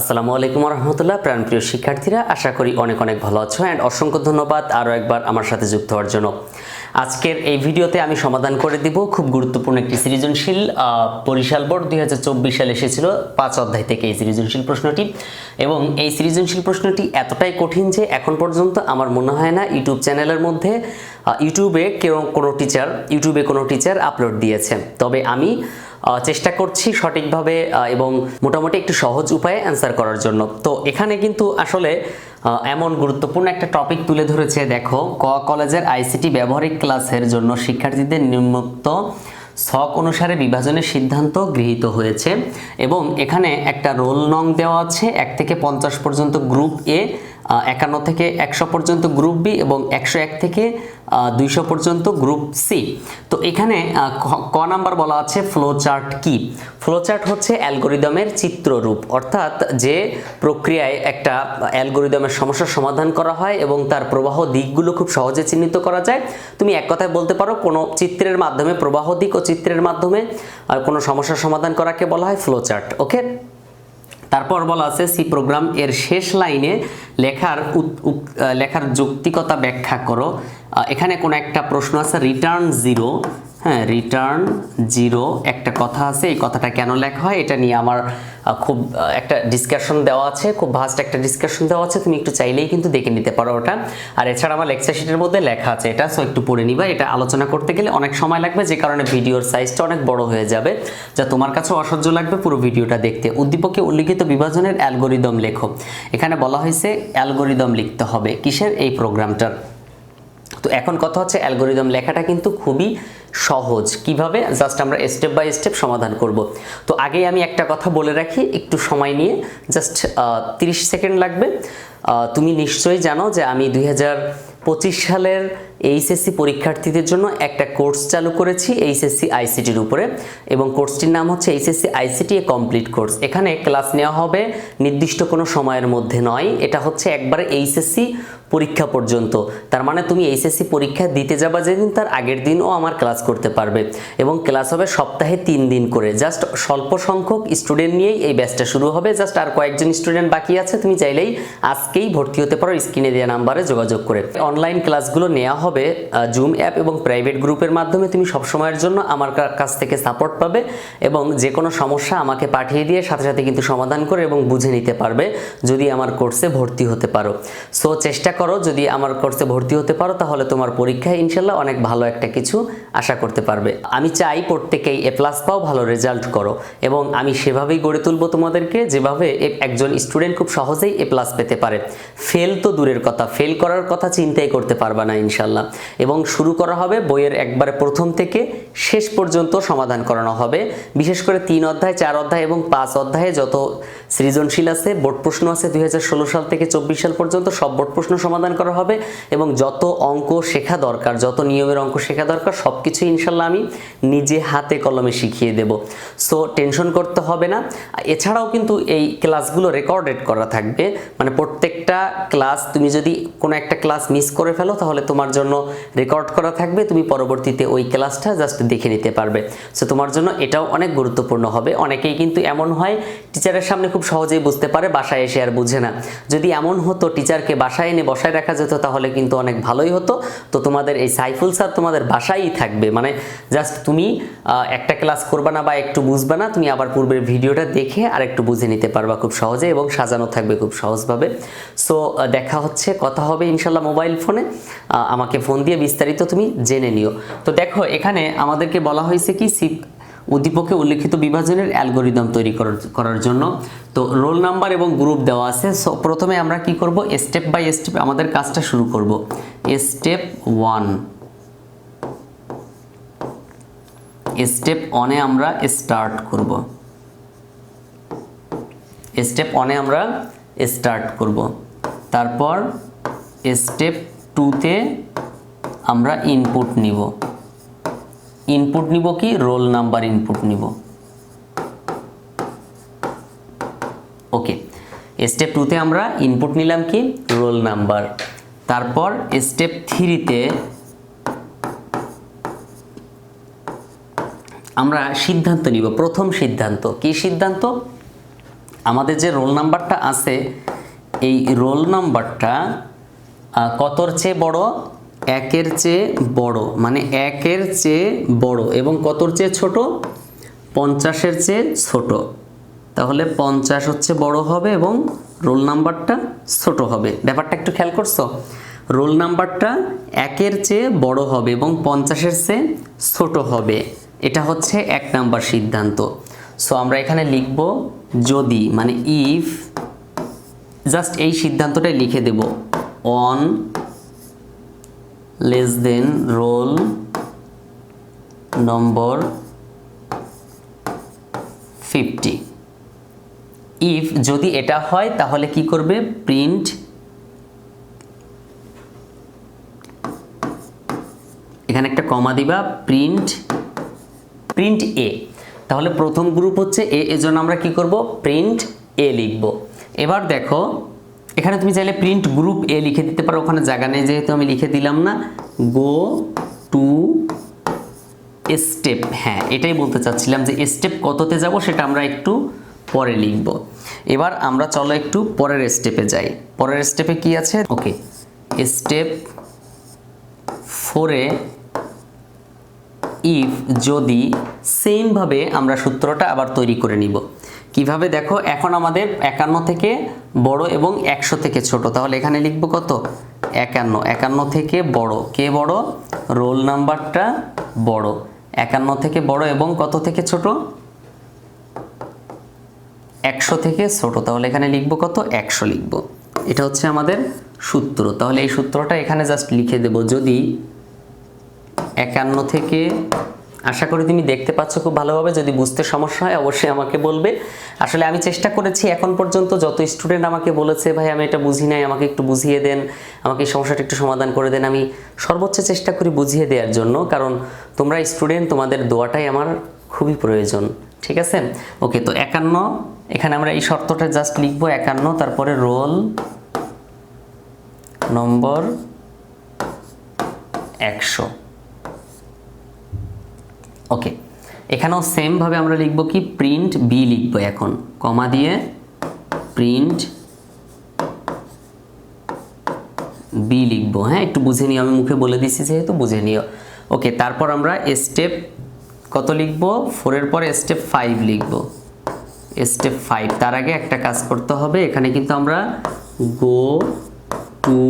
আসসালামু আলাইকুম রহমতুল্লাহ প্রাণপ্রিয় শিক্ষার্থীরা, আশা করি অনেক অনেক ভালো আছো অ্যান্ড অসংখ্য ধন্যবাদ আরও একবার আমার সাথে যুক্ত হওয়ার জন্য। আজকের এই ভিডিওতে আমি সমাধান করে দিব খুব গুরুত্বপূর্ণ একটি সৃজনশীল বরিশাল বোর্ড দু হাজার চব্বিশ সালে এসেছিল, পাঁচ অধ্যায় থেকে এই সৃজনশীল প্রশ্নটি। এবং এই সৃজনশীল প্রশ্নটি এতটাই কঠিন যে এখন পর্যন্ত আমার মনে হয় না ইউটিউব চ্যানেলের মধ্যে ইউটিউবে কেউ কোনো টিচার, ইউটিউবে কোনো টিচার আপলোড দিয়েছে। তবে আমি চেষ্টা করছি সঠিকভাবে এবং মোটামুটি একটু সহজ উপায়ে অ্যান্সার করার জন্য। তো এখানে কিন্তু আসলে এমন গুরুত্বপূর্ণ একটা টপিক তুলে ধরেছে, দেখো, ক কলেজের আইসিটি ব্যবহারিক ক্লাসের জন্য শিক্ষার্থীদের নিম্নোক্ত ছক অনুসারে বিভাজনের সিদ্ধান্ত গৃহীত হয়েছে। এবং এখানে একটা রোল নং দেওয়া আছে, এক থেকে পঞ্চাশ পর্যন্ত গ্রুপ এ একান্ন থেকে একশো পর্যন্ত গ্রুপ বি এবং একশো এক থেকে দুইশো পর্যন্ত গ্রুপ সি তো এখানে ক- নাম্বার বলা আছে ফ্লো চার্ট কি? ফ্লো চার্ট হচ্ছে অ্যালগোরিদমের চিত্ররূপ, অর্থাৎ যে প্রক্রিয়ায় একটা অ্যালগোরিদমের সমস্যার সমাধান করা হয় এবং তার প্রবাহ দিকগুলো খুব সহজে চিহ্নিত করা যায়। তুমি এক কথায় বলতে পারো, কোনো চিত্রের মাধ্যমে, প্রবাহ দিক ও চিত্রের মাধ্যমে কোনো সমস্যার সমাধান করাকে বলা হয় ফ্লো চার্ট ওকে তারপর বলা আছে, সি প্রোগ্রাম এর শেষ লাইনে লেখার লেখার যৌক্তিকতা ব্যাখ্যা করো। এখানে কোনো একটা প্রশ্ন আছে রিটার্ন জিরো হ্যাঁ রিটার্ন জিরো একটা কথা আছে, এই কথাটা কেন লেখা হয় এটা নিয়ে আমার খুব একটা ডিসকাশন দেওয়া আছে, খুব ভাস্ট একটা ডিসকাশন দেওয়া আছে, তুমি একটু চাইলেই কিন্তু দেখে নিতে পারো ওটা। আর এছাড়া আমার লেকচার শিটের মধ্যে লেখা আছে এটা সো একটু পড়ে নিবা, এটা আলোচনা করতে গেলে অনেক সময় লাগবে, যে কারণে ভিডিওর সাইজটা অনেক বড় হয়ে যাবে, যা তোমার কাছে অসহ্য লাগবে পুরো ভিডিওটা দেখতে। উদ্দীপকে উল্লিখিত বিভাজনের অ্যালগোরিদম লেখো। এখানে বলা হয়েছে অ্যালগোরিদম লিখতে হবে। কিসের? এই প্রোগ্রামটার তো এখন কথা হচ্ছে অ্যালগোরিদম লেখাটা কিন্তু খুবই সহজ। কীভাবে? জাস্ট আমরা স্টেপ বাই স্টেপ সমাধান করব। তো আগেই আমি একটা কথা বলে রাখি, একটু সময় নিয়ে। জাস্ট তিরিশ সেকেন্ড লাগবে। তুমি নিশ্চয়ই জানো যে আমি দুই সালের এইচএসসি পরীক্ষার্থীদের জন্য একটা কোর্স চালু করেছি এইচএসসি আইসিটির উপরে এবং কোর্সটির নাম হচ্ছে HSC ICT a complete course. এখানে ক্লাস নেওয়া হবে, নির্দিষ্ট কোনো সময়ের মধ্যে নয়। এটা হচ্ছে একবারে এইচএসসি পরীক্ষা পর্যন্ত। তার মানে তুমি এইচএসসি পরীক্ষা দিতে যাবা যেদিন, তার আগের দিনও আমার ক্লাস করতে পারবে। এবং ক্লাস হবে সপ্তাহে তিন দিন করে। জাস্ট স্বল্প সংখ্যক স্টুডেন্ট নিয়েই এই ব্যাচটা শুরু হবে। জাস্ট আর কয়েকজন স্টুডেন্ট বাকি আছে। তুমি চাইলেই আজকেই ভর্তি হতে পারো স্ক্রিনে দেওয়া নাম্বারে যোগাযোগ করে। অনলাইন ক্লাসগুলো নেওয়া হবে। জুম অ্যাপ এবং প্রাইভেট গ্রুপের মাধ্যমে তুমি সবসময়ের জন্য আমার কাছ থেকে সাপোর্ট পাবে এবং যে কোনো সমস্যা আমাকে পাঠিয়ে দিয়ে সাথে সাথে কিন্তু সমাধান করে এবং বুঝে নিতে পারবে যদি আমার কোর্সে ভর্তি হতে পারো। সো চেষ্টা করো যদি আমার কোর্সে ভর্তি হতে পারো তাহলে তোমার পরীক্ষায় ইনশাল্লাহ অনেক ভালো একটা কিছু আশা করতে পারবে। আমি চাই প্রত্যেকেই এ প্লাস পাও, ভালো রেজাল্ট করো এবং আমি সেভাবেই গড়ে তুলবো তোমাদেরকে যেভাবে একজন স্টুডেন্ট খুব সহজেই এ প্লাস পেতে পারে। ফেল তো দূরের কথা ফেল করার কথা চিন্তাই করতে পারবা না ইনশাল্লাহ। এবং শুরু করা হবে বইয়ের একবারে প্রথম থেকে শেষ পর্যন্ত সমাধান করানো হবে। বিশেষ করে তিন অধ্যায়, চার অধ্যায় এবং পাঁচ অধ্যায়ে যত সৃজনশীল আছে, বোর্ড প্রশ্ন আছে দু হাজার ষোলো সাল থেকে চব্বিশ সাল পর্যন্ত সব বোর্ড প্রশ্ন সমাধান করা হবে এবং যত অঙ্ক শেখা দরকার, যত নিয়মের অঙ্ক শেখা দরকার সব কিছু ইনশাল্লাহ আমি নিজে হাতে কলমে শিখিয়ে দেব। সো টেনশন করতে হবে না। এছাড়াও কিন্তু এই ক্লাসগুলো রেকর্ডেড করা থাকবে। মানে প্রত্যেকটা ক্লাস তুমি যদি কোনো একটা ক্লাস মিস করে ফেলো, তাহলে তোমার জন্য রেকর্ড করা থাকবে। তুমি পরবর্তীতে ওই ক্লাসটা জাস্ট দেখে নিতে পারবে। সো তোমার জন্য এটাও অনেক গুরুত্বপূর্ণ হবে। অনেকেই কিন্তু এমন হয় টিচারের সামনে খুব সহজেই বুঝতে পারে, বাসায় এসে আর বুঝে না। যদি এমন হতো, টিচারকে বাসায় এনে বসায় রাখা যেত, তাহলে কিন্তু অনেক ভালোই হতো। তো তোমাদের এই সাইফুল স্যার তোমাদের বাসায়ই থাকবে। মানে জাস্ট তুমি একটা ক্লাস করবা না বা একটু বুঝবা না, তুমি আবার পূর্বের ভিডিওটা দেখে আর একটু বুঝে নিতে পারবা খুব সহজে এবং সাজানো থাকবে খুব সহজভাবে। সো দেখা হচ্ছে, কথা হবে ইনশাল্লাহ মোবাইল ফোনে। আমাকে ফোন দিয়ে বিস্তারিত তুমি জেনে নিও। তো দেখো, এখানে আমাদেরকে বলা হয়েছে কি উদ্দীপকে উল্লেখিত বিভাজনের অ্যালগোরিদম তৈরি করার জন্য। তো রোল নাম্বার এবং গ্রুপ দেওয়া আছে। সো প্রথমে আমরা কি করব? স্টেপ বাই স্টেপ আমাদের কাজটা শুরু করব। Step one. স্টেপ ওয়ানে আমরা স্টার্ট করব। স্টেপ ওয়ানে আমরা স্টার্ট করব। তারপর স্টেপ টুতে আমরা ইনপুট নিব। ইনপুট নিব কি? রোল নাম্বার ইনপুট নিব। ওকে স্টেপ টুতে আমরা ইনপুট নিলাম কি? Roll number. তারপর স্টেপ থ্রিতে আমরা সিদ্ধান্ত নিব, প্রথম সিদ্ধান্ত। কি সিদ্ধান্ত? আমাদের যে রোল নাম্বারটা আছে, এই রোল নাম্বারটা কতর চেয়ে বড়? একের চেয়ে বড় মানে একের চেয়ে বড় এবং কতর চেয়ে ছোট? পঞ্চাশের চেয়ে ছোট। তাহলে পঞ্চাশ হচ্ছে বড় হবে এবং রোল নাম্বারটা ছোট হবে। ব্যাপারটা একটু খেয়াল করছ? রোল নাম্বারটা একের চেয়ে বড় হবে এবং পঞ্চাশের চেয়ে ছোট হবে। এটা হচ্ছে এক নাম্বার সিদ্ধান্ত। সো আমরা এখানে লিখব যদি মানে ইফ জাস্ট এই সিদ্ধান্তটাই লিখে দেব। On less than roll number fifty if যদি এটা হয়, তাহলে কি করবে? প্রিন্ট এখানে একটা কমা দিবা প্রিন্ট প্রিন্ট এ তাহলে প্রথম গ্রুপ হচ্ছে এ এজন্য আমরা কি করব? প্রিন্ট এ লিখব। এবার দেখো এখানে তুমি চাইলে প্রিন্ট গ্রুপ এ লিখে দিতে পারো, ওখানে জায়গা নেই যেহেতু আমি লিখে দিলাম না। গো টু স্টেপ হ্যাঁ এটাই বলতে চাচ্ছিলাম যে স্টেপ কততে যাব সেটা আমরা একটু পরে লিখব। এবার আমরা চলো একটু পরের স্টেপে যাই। পরের স্টেপে কি আছে? ওকে স্টেপ ফোরে ইফ যদি সেমভাবে আমরা সূত্রটা আবার তৈরি করে নিব। কীভাবে দেখো? এখন আমাদের একান্ন থেকে বড় এবং একশো থেকে ছোট। তাহলে এখানে লিখব কত? একান্ন। একান্ন থেকে বড়। কে বড়? রোল নাম্বারটা বড়। একান্ন থেকে বড় এবং কত থেকে ছোট? একশো থেকে ছোট। তাহলে এখানে লিখব কত? একশো লিখব। এটা হচ্ছে আমাদের সূত্র। তাহলে এই সূত্রটা এখানে জাস্ট লিখে দেব। যদি একান্ন থেকে আশা করি তুমি দেখতে পাচ্ছ খুব ভালোভাবে। যদি বুঝতে সমস্যা হয়, অবশ্যই আমাকে বলবে। আসলে আমি চেষ্টা করেছি, এখন পর্যন্ত যত স্টুডেন্ট আমাকে বলেছে, ভাই, আমি এটা বুঝি নাই, আমাকে একটু বুঝিয়ে দেন, আমাকে এই সমস্যাটা একটু সমাধান করে দেন। আমি সর্বোচ্চ চেষ্টা করি বুঝিয়ে দেওয়ার জন্য, কারণ তোমরা স্টুডেন্ট তোমাদের দোয়াটাই আমার খুবই প্রয়োজন, ঠিক আছে? ওকে তো একান্ন, এখানে আমরা এই শর্তটা জাস্ট লিখব, একান্ন, তারপরে রোল নম্বর একশো। ওকে এখানেও সেমভাবে আমরা লিখব কি? প্রিন্ট বি লিখব এখন। কমা দিয়ে প্রিন্ট বি লিখব। হ্যাঁ একটু বুঝে নিও। আমি মুখে বলে দিছি যেহেতু, বুঝে নিও। ওকে তারপর আমরা স্টেপ কত লিখব? ফোরের পরে স্টেপ ফাইভ লিখব। স্টেপ ফাইভ তার আগে একটা কাজ করতে হবে। এখানে কিন্তু আমরা গো টু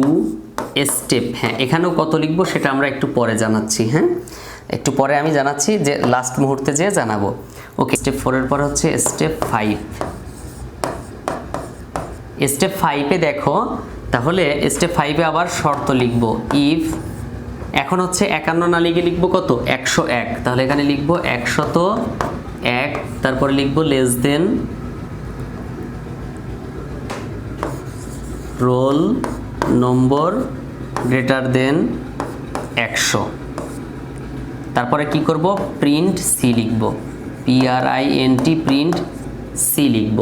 স্টেপ হ্যাঁ এখানেও কত লিখব সেটা আমরা একটু পরে জানাচ্ছি হ্যাঁ? একটু পরে আমি জানাচ্ছি যে লাস্ট মুহূর্তে যেয়ে জানাব। ওকে স্টেপ ফোরের পর হচ্ছে স্টেপ ফাইভ স্টেপ ফাইভে দেখো, তাহলে স্টেপ ফাইভে আবার শর্ত লিখব। ইফ এখন হচ্ছে একান্ন না লিখে লিখব কত? একশো এক। তাহলে এখানে লিখব একশত এক, তারপরে লিখব less than roll number greater than একশো। তারপরে কি করব? প্রিন্ট সি লিখব। P R I N T print C লিখব।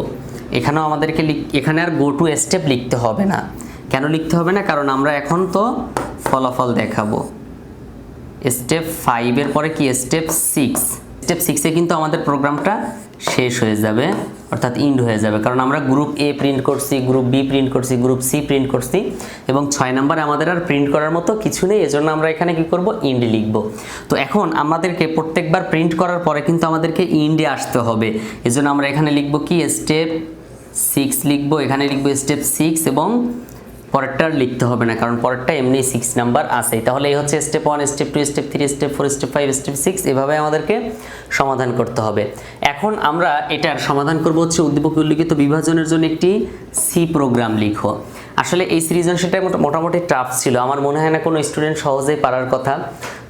এখানেও আমাদেরকে এখানে আর গো টু স্টেপ লিখতে হবে না। কেন লিখতে হবে না? কারণ আমরা এখন তো ফলাফল দেখাবো। স্টেপ ফাইভের পরে কি? স্টেপ সিক্স স্টেপ সিক্সে কিন্তু আমাদের প্রোগ্রামটা শেষ হয়ে যাবে, অর্থাৎ ইন্ড হয়ে যাবে। কারণ আমরা গ্রুপ এ প্রিন্ট করছি গ্রুপ বি প্রিন্ট করছি গ্রুপ সি প্রিন্ট করছি এবং ছয় নাম্বারে আমাদের আর প্রিন্ট করার মতো কিছু নেই, এজন্য আমরা এখানে কি করব? ইন্ড লিখব। তো এখন আমাদেরকে প্রত্যেকবার প্রিন্ট করার পরে কিন্তু আমাদেরকে ইন্ডে আসতে হবে। এজন্য আমরা এখানে লিখব কি? স্টেপ সিক্স লিখব, এখানে লিখব স্টেপ সিক্স এবং পরেরটা লিখতে হবে না, কারণ পরেরটা এমনি সিক্স নাম্বার আছে। তাহলে এই হচ্ছে step one step two step three step four step five step six এভাবে আমাদেরকে সমাধান করতে হবে। এখন আমরা এটার সমাধান করব হচ্ছে উদ্দীপক উল্লিখিত বিভাজনের জন্য একটি সি প্রোগ্রাম লিখো। আসলে এই সৃজনশীলটা মোটামুটি টাফ ছিল। আমার মনে হয় না কোনো স্টুডেন্ট সহজেই পারার কথা।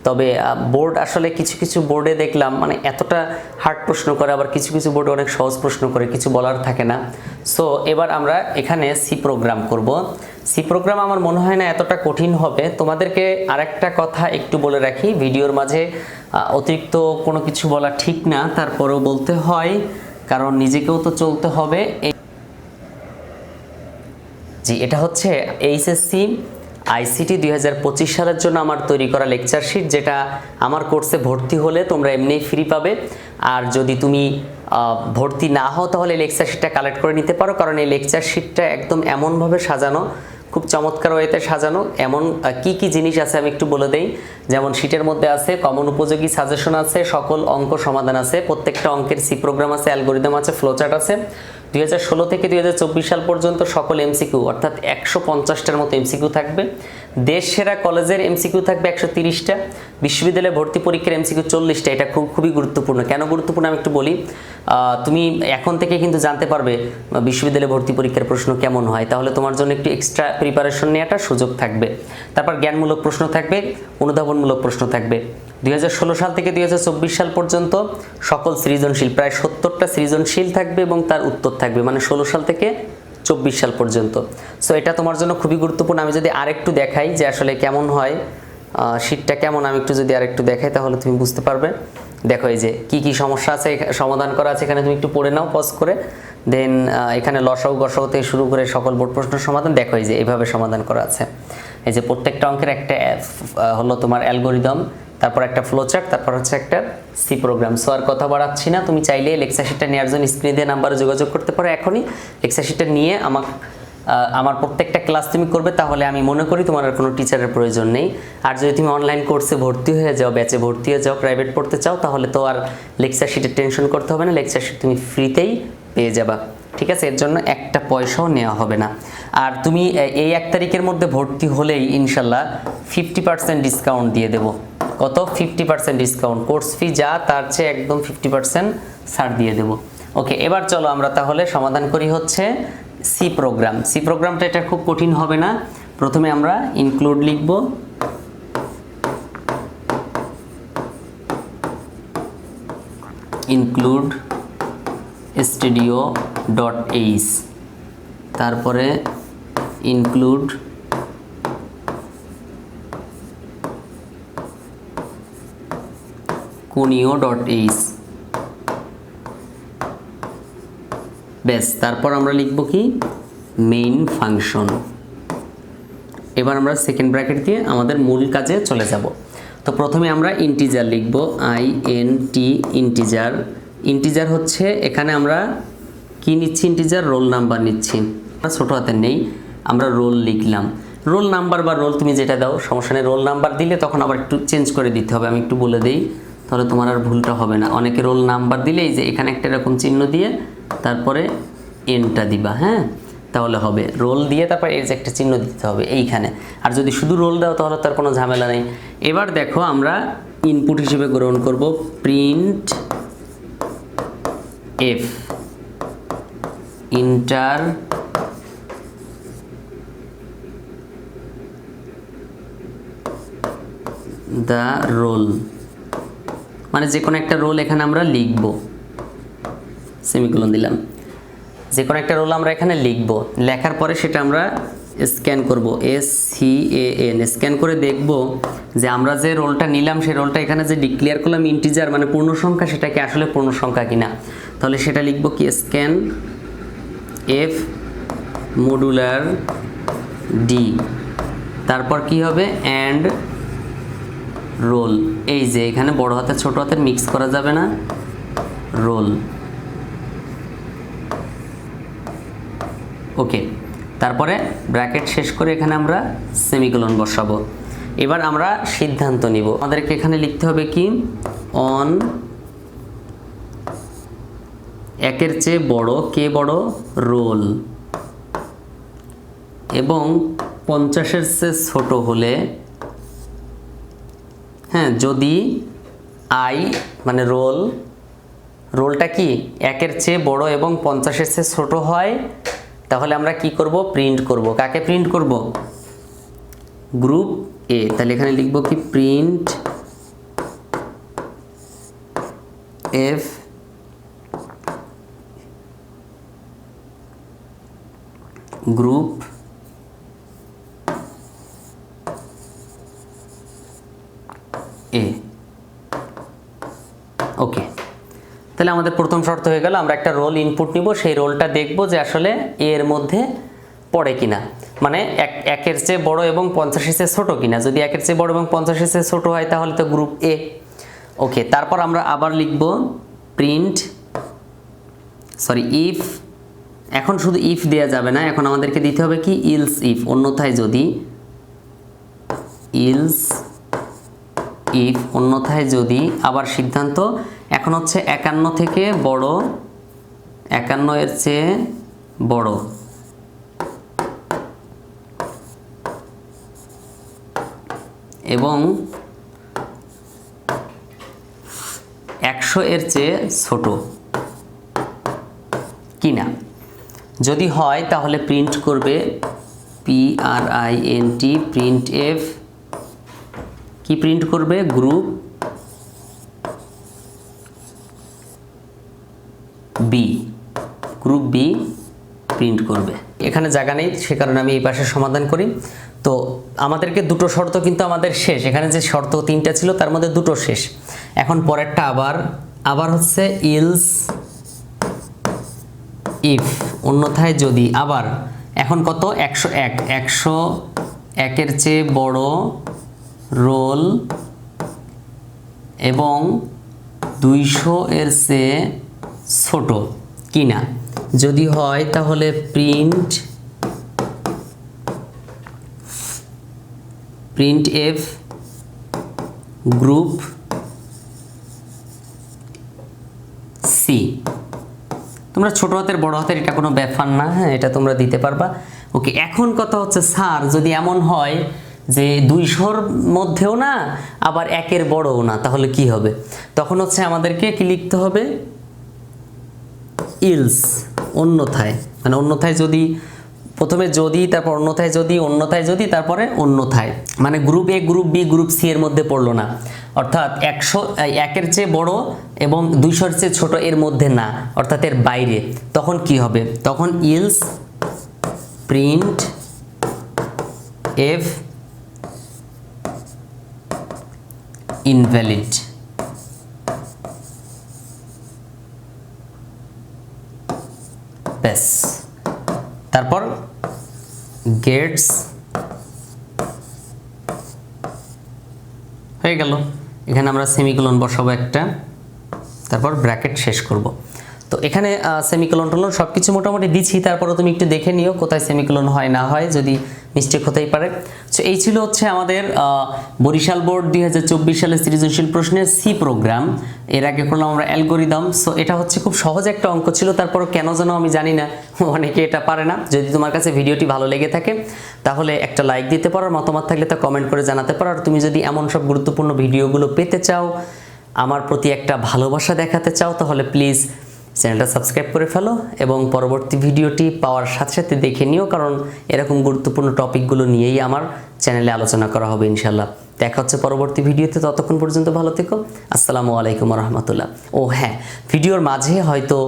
তবে বোর্ড আসলে কিছু কিছু বোর্ডে দেখলাম মানে এতটা হার্ড প্রশ্ন করে, আবার কিছু কিছু বোর্ডে অনেক সহজ প্রশ্ন করে, কিছু বলার থাকে না। সো এবার আমরা এখানে সি প্রোগ্রাম করব। সি প্রোগ্রাম আমার মনে হয় না এতটা কঠিন হবে। তোমাদেরকে আরেকটা কথা একটু বলে রাখি, ভিডিওর মাঝে অতিরিক্ত কোনো কিছু বলা ঠিক না, তারপরেও বলতে হয়, কারণ নিজেকেও তো চলতে হবে। জি, এটা হচ্ছে এইচএসসি আইসিটি দুই হাজার পঁচিশ সালের জন্য আমার তৈরি করা লেকচার শিট যেটা আমার কোর্সে ভর্তি হলে তোমরা এমনি ফ্রি পাবে। আর যদি তুমি ভর্তি না হও, তাহলে লেকচার শিটটা কালেক্ট করে নিতে পারো, কারণ এই লেকচার শিটটা একদম এমনভাবে সাজানো, খুব চমৎকার ওয়েতে সাজানো, এমন কি কি জিনিস আছে আমি একটু বলে দেই। যেমন শিটের মধ্যে আছে কমন উপযোগী সাজেশন আছে, সকল অঙ্ক সমাধান আছে, প্রত্যেকটা অঙ্কের সি প্রোগ্রাম আছে অ্যালগোরিদম আছে ফ্লোচার্ট আছে। দুই হাজার ষোলো থেকে দুই হাজার চব্বিশ সাল পর্যন্ত সকল এমসিকিউ, অর্থাৎ একশো পঞ্চাশটার মতো এমসিকিউ থাকবে। দেশ সেরা কলেজের এমসিকিউ থাকবে একশো তিরিশটা, বিশ্ববিদ্যালয়ে ভর্তি পরীক্ষার এমসিকিউ চল্লিশটা, এটা খুব, খুবই গুরুত্বপূর্ণ। কেন গুরুত্বপূর্ণ আমি একটু বলি তুমি এখন থেকে কিন্তু জানতে পারবে বিশ্ববিদ্যালয়ে ভর্তি পরীক্ষার প্রশ্ন কেমন হয়। তাহলে তোমার জন্য একটু এক্সট্রা প্রিপারেশন নেওয়াটা সুযোগ থাকবে। তারপর জ্ঞানমূলক প্রশ্ন থাকবে, অনুধাবনমূলক প্রশ্ন থাকবে। দুই হাজার ষোলো সাল থেকে দুই হাজার চব্বিশ সাল পর্যন্ত সকল সৃজনশীল, প্রায় সত্তরটা সৃজনশীল থাকবে এবং তার উত্তর থাকবে মানে ষোলো সাল থেকে চব্বিশ সাল পর্যন্ত। সো এটা তোমার জন্য খুবই গুরুত্বপূর্ণ। আমি যদি আরেকটু দেখাই যে আসলে কেমন হয় শীটটা কেমন, আমি একটু যদি আরেকটু দেখাই তাহলে তুমি বুঝতে পারবে। দেখো এই যে কি কি সমস্যা আছে সমাধান করা আছে, এখানে তুমি একটু পড়ে নাও পজ করে। দেন এখানে লসাও, গসাও থেকে শুরু করে সকল বোর্ড প্রশ্নের সমাধান। দেখো এই যে এইভাবে সমাধান করা আছে। এই যে প্রত্যেকটা অঙ্কের একটা হলো তোমার অ্যালগোরিদম। তারপর একটা ফ্লোচার্ট তারপর হচ্ছে একটা সি প্রোগ্রাম সো আর কথা বাড়াচ্ছি না, তুমি চাইলে লেকচার শিটটা নেওয়ার জন্য স্ক্রিনে দিয়ে নাম্বারে যোগাযোগ করতে পারো এখনই। লেকচার শিটটা নিয়ে আমাকে আমার প্রত্যেকটা ক্লাস তুমি করবে, তাহলে আমি মনে করি তোমার আর কোনো টিচারের প্রয়োজন নেই। আর যদি তুমি অনলাইন কোর্সে ভর্তি হয়ে যাও ব্যাচে ভর্তি হয়ে যাও প্রাইভেট পড়তে চাও, তাহলে তো আর লেকচার শিটের টেনশন করতে হবে না। লেকচার শিট তুমি ফ্রিতেই পেয়ে যাবা। ঠিক আছে? এর জন্য একটা পয়সাও নেওয়া হবে না। আর তুমি এই এক তারিখের মধ্যে ভর্তি হলেই ইনশাল্লাহ ফিফটি পার্সেন্ট ডিসকাউন্ট দিয়ে দেবো। কত? Fifty percent discount course fee যা, তার চেয়ে একদম ফিফটি পার্সেন্ট ছাড় দিয়ে দেবো। ওকে এবার চলো আমরা তাহলে সমাধান করি হচ্ছে সি প্রোগ্রাম সি প্রোগ্রামটা এটা খুব কঠিন হবে না। প্রথমে আমরা ইনক্লুড লিখব। ইনক্লুড স্টুডিও ডট এইস তারপরে ইনক্লুড কুনিও ডট এইচ ব্যাস, তারপর আমরা লিখব কি? মেইন ফাংশন এবার আমরা সেকেন্ড ব্র্যাকেট দিয়ে আমাদের মূল কাজে চলে যাব। তো প্রথমে আমরা ইন্টিজার লিখব I N T integer integer হচ্ছে এখানে আমরা কি নিচ্ছি ইন্টিজার রোল নাম্বার নিচ্ছি। আমরা ছোটো হাতে নেই, আমরা রোল লিখলাম। রোল নাম্বার বা রোল তুমি যেটা দাও, সমস্যা নেই রোল নাম্বার দিলে তখন আবার একটু চেঞ্জ করে দিতে হবে, আমি একটু বলে দিই। তাহলে তোমার আর ভুলটা হবে না। অনেকে রোল নাম্বার দিলেই যে এখানে একটা এরকম চিহ্ন দিয়ে তারপরে এনটা দিবা হ্যাঁ? তাহলে হবে। রোল দিয়ে তারপর এর যে একটা চিহ্ন দিতে হবে এইখানে। আর যদি শুধু রোল দাও তাহলে তার কোনো ঝামেলা নেই। এবার দেখো আমরা ইনপুট হিসেবে গ্রহণ করব print f enter the roll মানে যে কোনো একটা রোল এখানে আমরা লিখব। সেমিকোলন দিলাম। যে কোনো একটা রোল আমরা এখানে লিখব। লেখার পরে সেটা আমরা স্ক্যান করব। S C A N scan করে দেখব যে আমরা যে রোলটা নিলাম, সেই রোলটা এখানে যে ডিক্লেয়ার করলাম ইন্টিজার মানে পূর্ণ সংখ্যা সেটা কি আসলে পূর্ণ সংখ্যা কিনা? তাহলে সেটা লিখব কি স্ক্যান এফ মডুলার ডি তারপর কি হবে? And roll. এই যে এখানে বড় হাতের ছোট হাতের মিক্স করা যাবে না। রোল। ওকে তারপরে ব্র্যাকেট শেষ করে এখানে আমরা সেমিকোলন বসাবো। এবার আমরা সিদ্ধান্ত নিব। আমাদেরকে এখানে লিখতে হবে কি? অন একের চেয়ে বড়, কে বড়? রোল। এবং পঞ্চাশের চেয়ে ছোট হলে হ্যাঁ যদি আই মানে রোল রোলটা কি একের চেয়ে বড় এবং পঞ্চাশের চেয়ে ছোট হয়? তাহলে আমরা কি করব? প্রিন্ট করব। কাকে প্রিন্ট করব? গ্রুপ এ তাহলে এখানে লিখব কি print f group A okay তাহলে আমাদের প্রথম শর্ত হয়ে গেল, আমরা একটা রোল ইনপুট নিব, সেই রোলটা দেখব যে আসলে এর মধ্যে পড়ে কিনা। মানে এক, একের চেয়ে বড় এবং পঞ্চাশের চেয়ে ছোটো কিনা। যদি একের চেয়ে বড় এবং পঞ্চাশের চেয়ে ছোটো হয়, তাহলে তো গ্রুপ এ ওকে তারপর আমরা আবার লিখব প্রিন্ট সরি ইফ এখন শুধু ইফ দেয়া যাবে না, এখন আমাদেরকে দিতে হবে কি? ইলস ইফ অন্যথায় যদি ইলস ইফ অন্যথায় যদি আবার সিদ্ধান্ত এখন হচ্ছে একান্ন থেকে বড়, একান্ন এর চেয়ে বড়। এবং একশো এর চেয়ে ছোট। কিনা? যদি হয়, তাহলে প্রিন্ট করবে P R I N T print f কি প্রিন্ট করবে? Group B group B print করবে এখানে জায়গা নেই, সে কারণে আমি এই পাশে সমাধান করি। তো আমাদেরকে দুটো শর্ত কিন্তু আমাদের শেষ। এখানে যে শর্ত তিনটা ছিল, তার মধ্যে দুটো শেষ। এখন পরেরটা আবার আবার হচ্ছে ইলস ইফ। অন্যথায় যদি আবার, এখন কত? একশো এক। একশো একের চেয়ে বড় রোল এবং দুইশো এর চেয়ে ছোট। কিনা? যদি হয় তাহলে print print f group C তোমরা ছোট হাতের, বড় হাতের, এটা কোনো ব্যাপার না হ্যাঁ এটা তোমরা দিতে পারবা। ওকে, এখন কথা হচ্ছে স্যার, যদি এমন হয় যে দুইশোর মধ্যেও না, আবার একের বড়ও না, তাহলে কি হবে? তখন হচ্ছে আমাদেরকে কি লিখতে হবে? ইলস, অন্যথায়। মানে অন্যথায় যদি প্রথমে যদি, তারপর অন্যথায় যদি অন্যথায় যদি, তারপরে অন্যথায়। মানে group A group B group C এর মধ্যে পড়ল না। অর্থাৎ একশো, একের চেয়ে বড় এবং দুইশোর চেয়ে ছোট এর মধ্যে না, অর্থাৎ এর বাইরে। তখন কি হবে? তখন ইলস প্রিন্ট এফ ইনভ্যালিড ব্যাস। তারপর গেটস হয়ে গেল। এখানে আমরা সেমিকোলন বসাবো একটা। তারপর ব্র্যাকেট শেষ করব। তো এখানে সেমিকোলন টলন সব কিছু মোটামুটি দিচ্ছি। তারপরে তুমি একটু দেখে নিও কোথায় সেমিকোলন হয়, না হয়। যদি মিস্টেক হতেই পারে। তো এই ছিল হচ্ছে আমাদের বরিশাল বোর্ড দুই হাজার চব্বিশ সালের সৃজনশীল প্রশ্নের সি প্রোগ্রাম এর আগে করলাম আমরা অ্যালগোরিদম সো এটা হচ্ছে খুব সহজ একটা অঙ্ক ছিল, তারপরও কেন যেন আমি জানি না, অনেকে এটা পারে না। যদি তোমার কাছে ভিডিওটি ভালো লেগে থাকে, তাহলে একটা লাইক দিতে পারো মতামত থাকলে তা কমেন্ট করে জানাতে পারো। আর তুমি যদি এমন সব গুরুত্বপূর্ণ ভিডিওগুলো পেতে চাও, আমার প্রতি একটা ভালোবাসা দেখাতে চাও, তাহলে প্লিজ চ্যানেলটা সাবস্ক্রাইব করে ফেলো এবং পরবর্তী ভিডিওটি পাওয়ার সাথে সাথে দেখে নিও, কারণ এরকম গুরুত্বপূর্ণ টপিকগুলো নিয়েই আমার চ্যানেলে আলোচনা করা হবে ইনশাল্লাহ দেখা হচ্ছে পরবর্তী ভিডিওতে, ততক্ষণ পর্যন্ত ভালো থেকো। আসসালামু আলাইকুম রহমতুল্লাহ ও হ্যাঁ ভিডিওর মাঝে হয়তো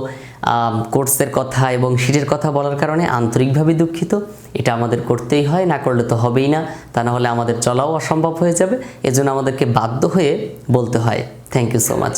কোর্সের কথা এবং সিটের কথা বলার কারণে আন্তরিকভাবে দুঃখিত। এটা আমাদের করতেই হয়, না করলে তো হবেই না। তা না হলে আমাদের চলাও অসম্ভব হয়ে যাবে। এজন্য আমাদেরকে বাধ্য হয়ে বলতে হয়। Thank you so much